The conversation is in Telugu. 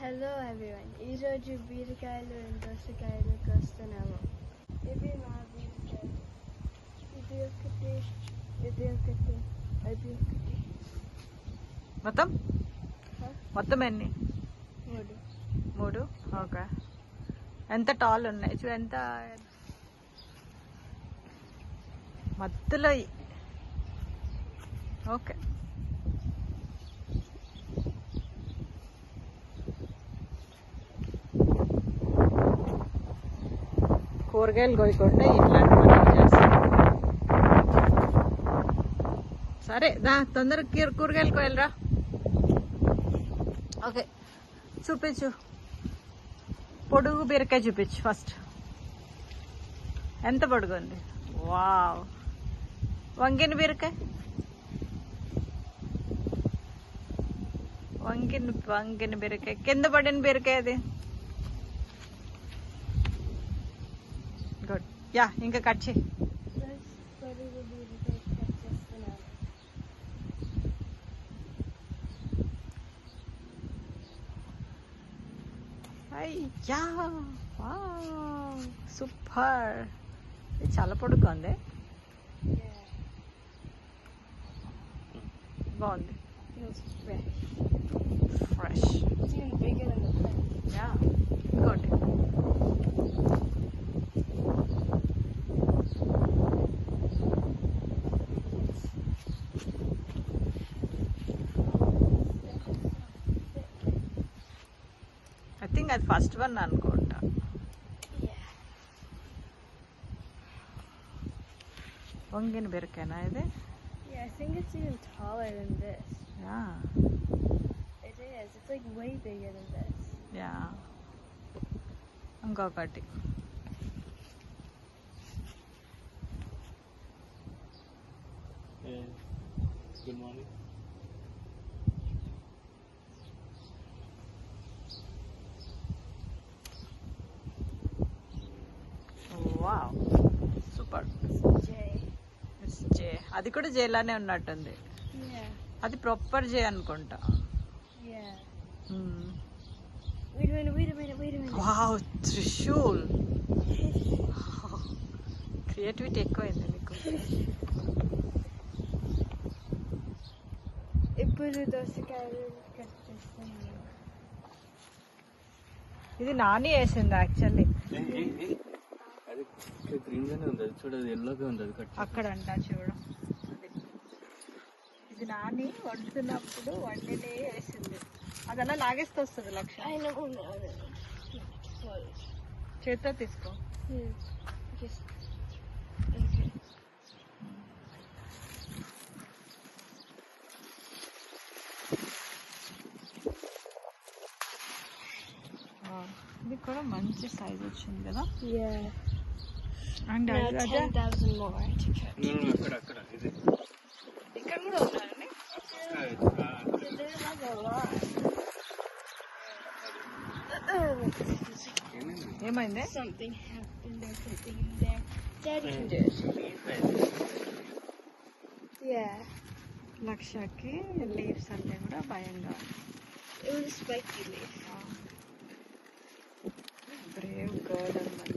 హలో ఎవ్రీవన్ ఈరోజు బీరకాయలు దోసకాయలు కోస్తున్నాము. ఇవి మా బీరకాయలు ఇది ఒకటి ఇది ఒకటి అది ఒకటి మొత్తం? మొత్తం ఎన్ని? మూడు. మూడు? ఓకే. ఎంత టాల్ ఉన్నాయి? చూ ఎంత ఈ- ఓకే. కూరగాయలు కోయకుండా ఇట్లాంటి పనులు చేస్తాం. సరే దా తొందరగా కూరగాయలు కోయాలరా ఓకే చూపించు. పొడుగు బీరకాయ చూపించు ఫస్ట్. ఎంత పొడుగు ఉంది? వావ్. వంగిన బీరకాయ? వంగిన వంగిన బీరకాయ. కింద పడిన బీరకాయ అది. గుడ్ యా ఇంకా కట్ చేయి అయ్యా సూపర్ ఇది చాలా Yeah. బాగుంది ఐ థింక్ అది ఫస్ట్ వన్ అనుకుంటా Yeah. వంగిన బీరకాయనా ఇది Yeah, I think it's even taller than this. Yeah It is. It's like way bigger than this. Yeah ఇంకొకటి గుడ్ మార్నింగ్ Wow. Super. జే. అది కూడా జేలానే ఉన్నట్టుంది. అది ప్రాపర్ జే అనుకుంటా. Yeah. Hmm. Wow Trishul. Creativity ఎక్కువైంది నీకు. ఇప్పుడు దోసకాయలు ఇది నాని వేసింది యాక్చువల్లీ గ్రీన్ గానే ఉంది అది చూడు అది ఎల్లోగా ఉంది అది కట్ అక్కడ అంట చూడు. అది. ఇది నాని వండుతున్నప్పుడు వండినే వేసింది. అది అలా లాగేస్తే వస్తుంది లక్ష. చేత్తో తీసుకో. ఇది కూడా మంచి సైజ్ వచ్చింది కదా? Yeah. And Now 10,000 more to cut. అక్కడ అక్కడ ఇది ఇక్కడ కూడా ఉన్నాయండి There's like a lot. Uh, ఏమైంది ఏమైంది something happened. There's something in there. Daddy can do it. Yeah. లక్షకి లీవ్స్ అన్నీ కూడా భయంగా It was a spiky leaf. Brave girl అని